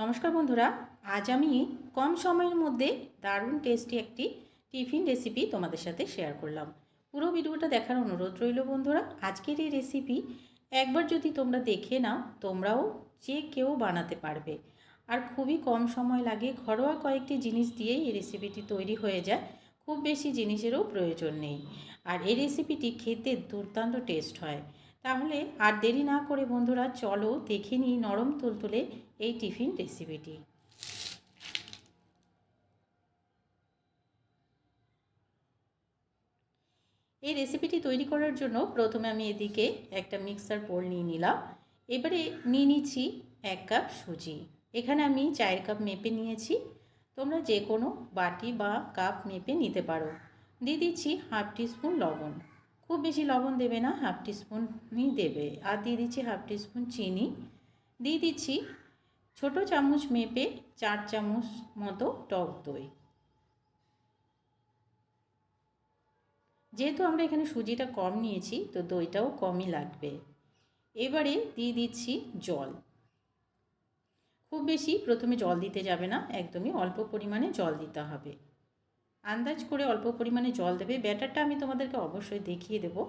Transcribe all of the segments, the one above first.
নমস্কার বন্ধুরা, আজ আমি কম সময়ের মধ্যে দারুণ টেস্টি একটি টিফিন রেসিপি তোমাদের সাথে শেয়ার করলাম। পুরো ভিডিওটা দেখার অনুরোধ রইল বন্ধুরা, আজকের এই রেসিপি একবার যদি তোমরা দেখে নাও, তোমরাও যে কেউ বানাতে পারবে। আর খুবই কম সময় লাগে, ঘরোয়া কয়েকটি জিনিস দিয়েই এই রেসিপিটি তৈরি হয়ে যায়, খুব বেশি জিনিসেরও প্রয়োজন নেই। আর এই রেসিপিটি খেতে দুর্দান্ত টেস্ট হয়। তাহলে আর দেরি না করে বন্ধুরা চলো দেখে নিই নরম তুলতুলে এই টিফিন রেসিপিটি এই রেসিপিটি তৈরি করার জন্য প্রথমে আমি এদিকে একটা মিক্সার বোল নিয়ে নিলাম। এবারে নিয়ে নিচ্ছি এক কাপ সুজি। এখানে আমি চায়ের কাপ মেপে নিয়েছি। তোমরা যে কোনো বাটি বা কাপ মেপে নিতে পারো। দিয়ে দিচ্ছি হাফ টিস্পুন লবণ। খুব বেশি লবণ দেবে না, হাফ টিস্পুনই দেবে। আর দিয়ে দিচ্ছি হাফ টিস্পুন চিনি। দিয়ে দিচ্ছি ছোটো চামচ মেপে চার চামচ মতো টক দই। যেহেতু আমরা এখানে সুজিটা কম নিয়েছি, তো দইটাও কমই লাগবে। এবারে দিয়ে দিচ্ছি জল। খুব বেশি প্রথমে জল দিতে যাবে না, একদমই অল্প পরিমাণে জল দিতে হবে। আন্দাজ করে অল্প পরিমাণে জল দেবে। ব্যাটারটা আমি তোমাদেরকে অবশ্যই দেখিয়ে দেবো।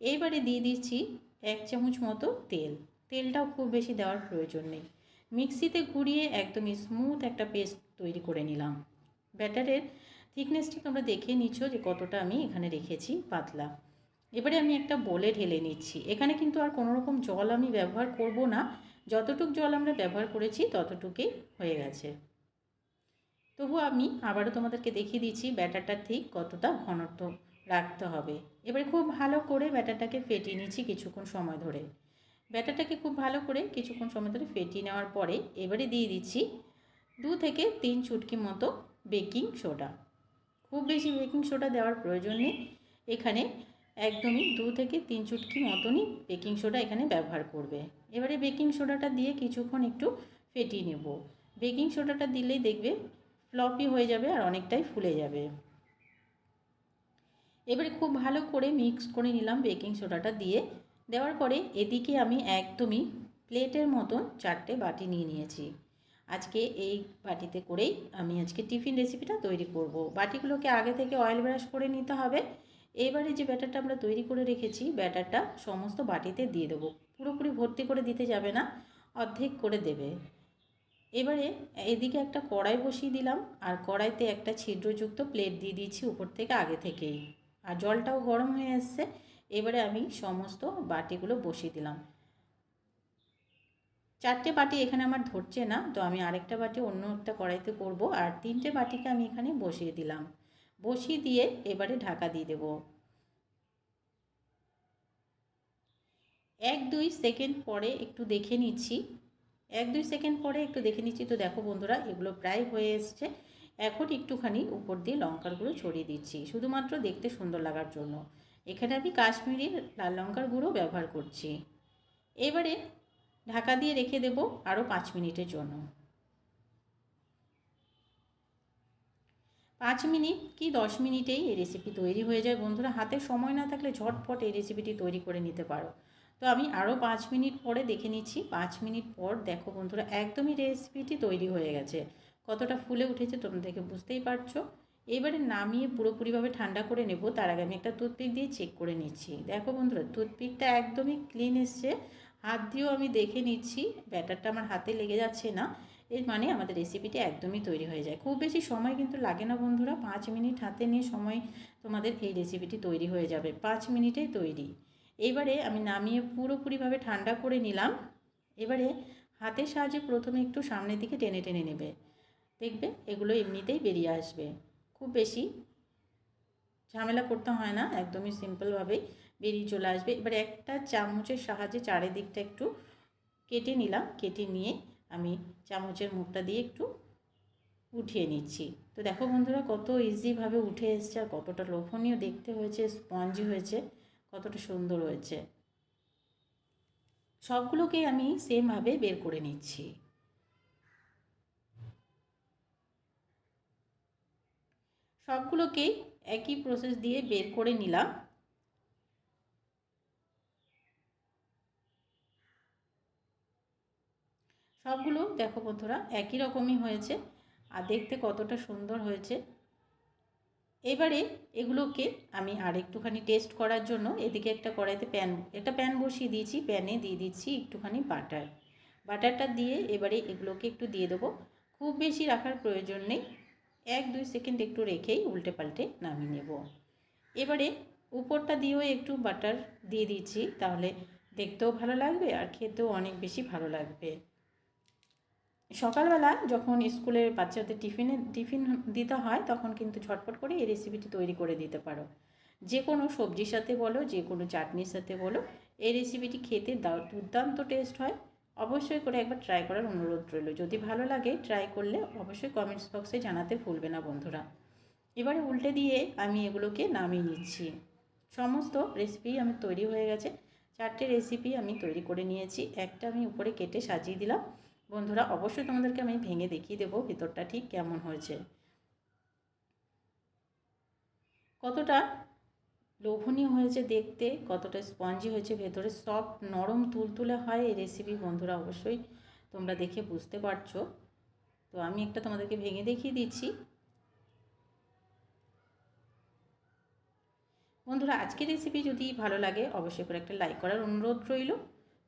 এইবারে দিয়ে দিচ্ছি এক চামচ মতো তেল। তেলটাও খুব বেশি দেওয়ার প্রয়োজন নেই। মিক্সিতে ঘুরিয়ে একদমই স্মুথ একটা পেস্ট তৈরি করে নিলাম। ব্যাটারের থিকনেসটা তোমরা দেখে নিচ্ছ যে কতটা আমি এখানে রেখেছি পাতলা। এবারে আমি একটা বলে ঢেলে নিচ্ছি। এখানে কিন্তু আর কোনো রকম জল আমি ব্যবহার করব না। যতটুক জল আমরা ব্যবহার করেছি ততটুকুই হয়ে গেছে। তবু আমি আবারও তোমাদেরকে দেখিয়ে দিচ্ছি ব্যাটারটা ঠিক কতটা ঘনত্ব রাখতে হবে। এবারে খুব ভালো করে ব্যাটারটাকে ফেটিয়ে নিচ্ছি কিছুক্ষণ সময় ধরে। ব্যাটারটাকে খুব ভালো করে কিছুক্ষণ সময় ধরে ফেটিয়ে নেওয়ার পরে এবারে দিয়ে দিচ্ছি দু থেকে তিন চুটকি মতো বেকিং সোডা। খুব বেশি বেকিং সোডা দেওয়ার প্রয়োজন নেই। এখানে একদমই দু থেকে তিন চুটকি মতনই বেকিং সোডা এখানে ব্যবহার করবে। এবারে বেকিং সোডাটা দিয়ে কিছুক্ষণ একটু ফেটিয়ে নেব। বেকিং সোডাটা দিলেই দেখবে ফ্লপি হয়ে যাবে আর অনেকটাই ফুলে যাবে। এবারে খুব ভালো করে মিক্স করে নিলাম বেকিং সোডাটা দিয়ে। দেওয়ার পরে এদিকে আমি একদমই প্লেটের মতন চারটে বাটি নিয়ে নিয়েছি। আজকে এই বাটিতে করেই আমি আজকে টিফিন রেসিপিটা তৈরি করব। বাটিগুলোকে আগে থেকে অয়েল ব্রাশ করে নিতে হবে। এবারে যে ব্যাটারটা আমরা তৈরি করে রেখেছি, ব্যাটারটা সমস্ত বাটিতে দিয়ে দেবো। পুরোপুরি ভর্তি করে দিতে যাবে না, অর্ধেক করে দেবে। এবারে এদিকে একটা কড়াই বসিয়ে দিলাম, আর কড়াইতে একটা ছিদ্রযুক্ত প্লেট দিয়ে দিয়েছি উপর থেকে আগে থেকেই। আর জলটাও গরম হয়ে আসছে, এবারে আমি সমস্ত বাটিগুলো বসিয়ে দিলাম। চারটে বাটি এখানে আমার ধরছে না, তো আমি আরেকটা বাটি অন্য একটা কড়াইতে করব, আর তিনটে বাটিকে আমি এখানে বসিয়ে দিলাম। বসিয়ে দিয়ে এবারে ঢাকা দিয়ে দেব। এক দুই সেকেন্ড পরে একটু দেখে নিচ্ছি এক দুই সেকেন্ড পরে একটু দেখে নিচ্ছি। তো দেখো বন্ধুরা, এগুলো প্রায় হয়ে এসছে। এখন একটুখানি উপর দিয়ে লঙ্কার গুঁড়ো ছড়িয়ে দিচ্ছি, শুধুমাত্র দেখতে সুন্দর লাগার জন্য। এখানে আমি কাশ্মীরি লাল লঙ্কার গুঁড়ো ব্যবহার করছি। এবারে ঢাকা দিয়ে রেখে দেব আরও পাঁচ মিনিটের জন্য। পাঁচ মিনিট কি দশ মিনিটেই এই রেসিপি তৈরি হয়ে যায় বন্ধুরা। হাতে সময় না থাকলে ঝটপট এই রেসিপিটি তৈরি করে নিতে পারো। তো আমি আরও পাঁচ মিনিট পরে দেখে নিচ্ছি। পাঁচ মিনিট পর দেখো বন্ধুরা, একদমই রেসিপিটি তৈরি হয়ে গেছে। কতটা ফুলে উঠেছে তোমরা দেখে বুঝতেই পারছ। এবারে নামিয়ে পুরোপুরিভাবে ঠান্ডা করে নেব। তার আগে আমি একটা টুথপিক দিয়ে চেক করে নিচ্ছি। দেখো বন্ধুরা টুথপিকটা একদমই ক্লিন এসছে। হাত দিয়েও আমি দেখে নিচ্ছি, ব্যাটারটা আমার হাতে লেগে যাচ্ছে না। এর মানে আমাদের রেসিপিটি একদমই তৈরি হয়ে যায়। খুব বেশি সময় কিন্তু লাগে না বন্ধুরা। পাঁচ মিনিট হাতে নিয়ে সময় তোমাদের এই রেসিপিটি তৈরি হয়ে যাবে। পাঁচ মিনিটেই তৈরি। এবারে আমি নামিয়ে পুরোপুরিভাবে ঠান্ডা করে নিলাম। এবারে হাতের সাহায্যে প্রথমে একটু সামনের দিকে টেনে টেনে নেবে। দেখবে এগুলো এমনিতেই বেরিয়ে আসবে। খুব বেশি ঝামেলা করতে হয় না, একদমই সিম্পলভাবেই বেরিয়ে চলে আসবে। এবার একটা চামচের সাহায্যে চারিদিকটা একটু কেটে নিলাম। কেটে নিয়ে আমি চামচের মুখটা দিয়ে একটু উঠিয়ে নিচ্ছি। তো দেখো বন্ধুরা, কত ইজিভাবে উঠে এসছে আর কতটা লোভনীয় দেখতে হয়েছে স্পঞ্জি হয়েছে। কতটা সুন্দর হয়েছে। সবগুলোকেই আমি সেমভাবে বের করে নিচ্ছি। সবগুলোকেই একই প্রসেস দিয়ে বের করে নিলাম। সবগুলো দেখো বন্ধুরা একই রকমই হয়েছে। আর দেখতে কতটা সুন্দর হয়েছে। এবারে এগুলোকে আমি আর একটুখানি টেস্ট করার জন্য এদিকে একটা কড়াইতে প্যান, একটা প্যান বসিয়ে দিয়েছি, প্যানে দিয়ে দিচ্ছি একটুখানি বাটার। বাটারটা দিয়ে এবারে এগুলোকে একটু দিয়ে দেবো। খুব বেশি রাখার প্রয়োজন নেই। এক, দুই সেকেন্ড একটু রেখেই উল্টে পাল্টে নামিয়ে নেব। এবারে উপরটা দিয়েও একটু বাটার দিয়ে দিচ্ছি, তাহলে দেখতেও ভালো লাগবে আর খেতেও অনেক বেশি ভালো লাগবে। সকালবেলা যখন স্কুলের বাচ্চাদের টিফিনে, টিফিন দিতে হয়, তখন কিন্তু ঝটপট করে এই রেসিপিটি তৈরি করে দিতে পারো। যে কোনো সবজির সাথে বলো, যে কোনো চাটনির সাথে বলো, এই রেসিপিটি খেতে দুর্দান্ত টেস্ট হয়। অবশ্যই করে একবার ট্রাই করার অনুরোধ রইল। যদি ভালো লাগে ট্রাই করলে অবশ্যই কমেন্টস বক্সে জানাতে ভুলবে না বন্ধুরা। এবারে উল্টে দিয়ে আমি এগুলোকে নামিয়ে নিচ্ছি। সমস্ত রেসিপি আমি তৈরি হয়ে গেছে। চারটে রেসিপি আমি তৈরি করে নিয়েছি। একটা আমি উপরে কেটে সাজিয়ে দিলাম। বন্ধুরা, অবশ্যই তোমাদেরকে আমি ভেঙে দেখিয়ে দেবো ভিতরটা ঠিক কেমন হয়েছে। কতটা লোভনীয় হয়েছে দেখতে, কতটা স্পঞ্জি হয়েছে ভেতরে, সব নরম তুলতুলে হয় এই রেসিপি বন্ধুরা, অবশ্যই তোমরা দেখে বুঝতে পারছ। তো আমি একটা তোমাদেরকে ভেঙে দেখিয়ে দিচ্ছি। বন্ধুরা, আজকের রেসিপি যদি ভালো লাগে, অবশ্যই করে একটা লাইক করার অনুরোধ রইল।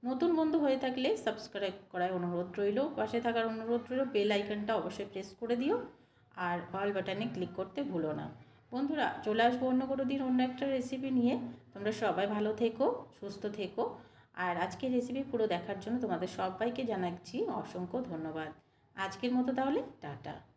নতুন বন্ধু হয়ে থাকলে সাবস্ক্রাইব করার অনুরোধ রইল। পাশে থাকার অনুরোধ রইল বেল আইকনটা অবশ্যই প্রেস করে দিও আর অল বাটনে ক্লিক করতে ভুলো না। বন্ধুরা, চলে আসব অন্য কোনো দিন অন্য একটা রেসিপি নিয়ে। তোমরা সবাই ভালো থেকো, সুস্থ থেকো। আর আজকের রেসিপি পুরো দেখার জন্য তোমাদের সবাইকে জানাচ্ছি অসংখ্য ধন্যবাদ। আজকের মতো তাহলে, টাটা।